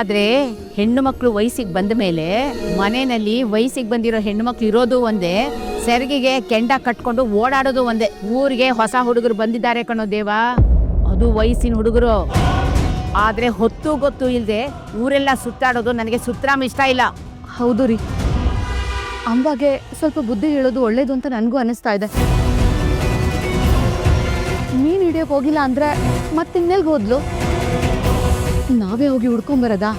ಆದ್ರೆ ಹೆಣ್ಣು ಮಕ್ಕಳು ವಯಸ್ಸಿಗೆ ಬಂದ ಮೇಲೆ ಮನೆಯಲ್ಲಿ ವಯಸ್ಸಿಗೆ ಬಂದಿರೋ ಹೆಣ್ಣು ಮಕ್ಕಳು ಇರೋದು ಒಂದೇ, ಸೆರಗಿಗೆ ಕೆಂಡ ಕಟ್ಕೊಂಡು ಓಡಾಡೋದು ಒಂದೇ. ಊರಿಗೆ ಹೊಸ ಹುಡುಗರು ಬಂದಿದ್ದಾರೆ ಕಣೋ ದೇವ. ಅದು ವಯಸ್ಸಿನ ಹುಡುಗರು. ಆದ್ರೆ ಹೊತ್ತು ಗೊತ್ತು ಇಲ್ಲದೆ ಊರೆಲ್ಲ ಸುತ್ತಾಡೋದು ನನಗೆ ಸುತ್ತರಾಮ್ ಇಷ್ಟ ಇಲ್ಲ. ಹೌದು ರೀ. ಅಂಬಾಗೆ ಸ್ವಲ್ಪ ಬುದ್ಧಿ ಹೇಳೋದು ಒಳ್ಳೇದು ಅಂತ ನನಗೂ ಅನಿಸ್ತಾ ಇದೆ. ಮೀನು ಹಿಡಿಯೋಕೆ ಹೋಗಿಲ್ಲ ಅಂದ್ರೆ ಮತ್ತಿನ್ನೆಲ್ಗೆ ಹೋದ್ಲು? ನಾವೇ ಹೋಗಿ ಹುಡ್ಕೊಂಬರದಾ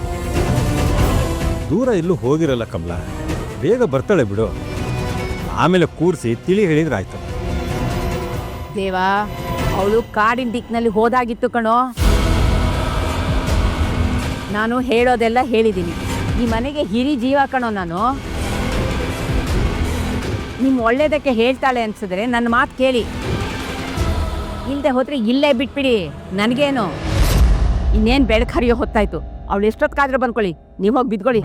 ದೂರ ಎಲ್ಲೂ ಹೋಗಿರಲ್ಲ ಕಮಲ. ಬೇಗ ಬರ್ತಾಳೆ ಬಿಡು. ಆಮೇಲೆ ಕೂರಿಸಿ ತಿಳಿ ಹೇಳಿದ್ರೆ ಆಯ್ತು. ದೇವ ಅವಳು ಕಾಡಿನ ದಿಕ್ಕಿನಲ್ಲಿ ಹೋದಾಗಿತ್ತು ಕಣೋ. ನಾನು ಹೇಳೋದೆಲ್ಲ ಹೇಳಿದ್ದೀನಿ. ಈ ಮನೆಗೆ ಹಿರಿ ಜೀವ ಕಣೋ ನಾನು. ನಿಮ್ಮ ಒಳ್ಳೇದಕ್ಕೆ ಹೇಳ್ತಾಳೆ ಅನ್ಸಿದ್ರೆ ನನ್ನ ಮಾತು ಕೇಳಿ. ಇಲ್ಲದೆ ಹೋದ್ರೆ ಇಲ್ಲೇ ಬಿಟ್ಬಿಡಿ ನನಗೇನು? ಇನ್ನೇನು ಬೆಳಕು ಹರಿಯೋ ಹೊತ್ತಾಯ್ತು. ಅವಳು ಎಷ್ಟೊತ್ತಾದ್ರೂ ಬಂದ್ಕೊಳ್ಳಿ. ನೀವು ಹೋಗಿ ಬಿದ್ಕೊಳ್ಳಿ.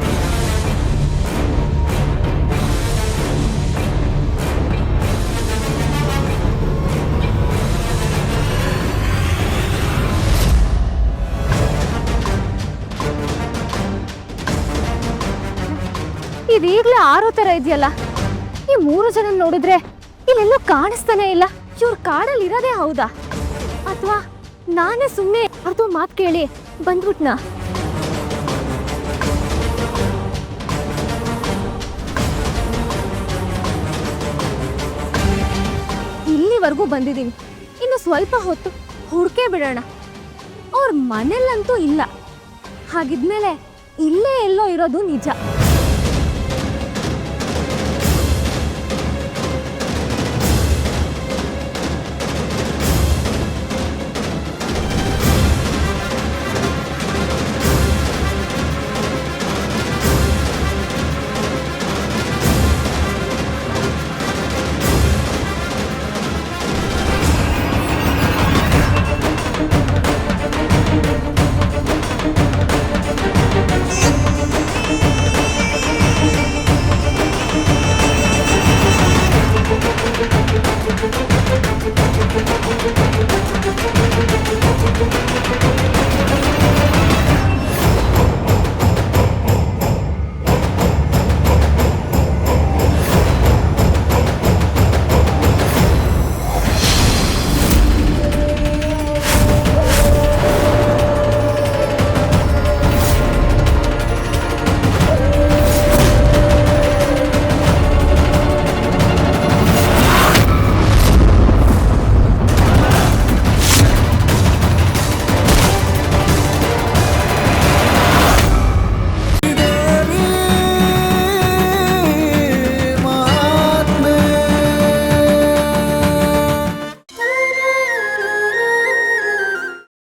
ಇದೀಗ್ಲೇ ಆರೋ ತರ ಇದೆಯಲ್ಲ? ಈ ಮೂರು ಜನ ನೋಡಿದ್ರೆ ಇಲ್ಲೆಲ್ಲೂ ಕಾಣಿಸ್ತಾನೆ ಇಲ್ಲ. ಇವ್ರ ಕಾಡಲ್ಲಿ ಇರೋದೇ ಹೌದಾ? ಅಥವಾ ನಾನೇ ಸುಮ್ಮನೆ ಅದು ಮಾತು ಕೇಳಿ ಬಂದ್ಬಿಟ್ನಾ? ಇಲ್ಲಿವರೆಗೂ ಬಂದಿದ್ದೀನಿ. ಇನ್ನು ಸ್ವಲ್ಪ ಹೊತ್ತು ಹುಡ್ಕೇ ಬಿಡೋಣ. ಅವ್ರ ಮನೇಲಂತೂ ಇಲ್ಲ. ಹಾಗಿದ್ಮೇಲೆ ಇಲ್ಲೇ ಎಲ್ಲೋ ಇರೋದು ನಿಜ.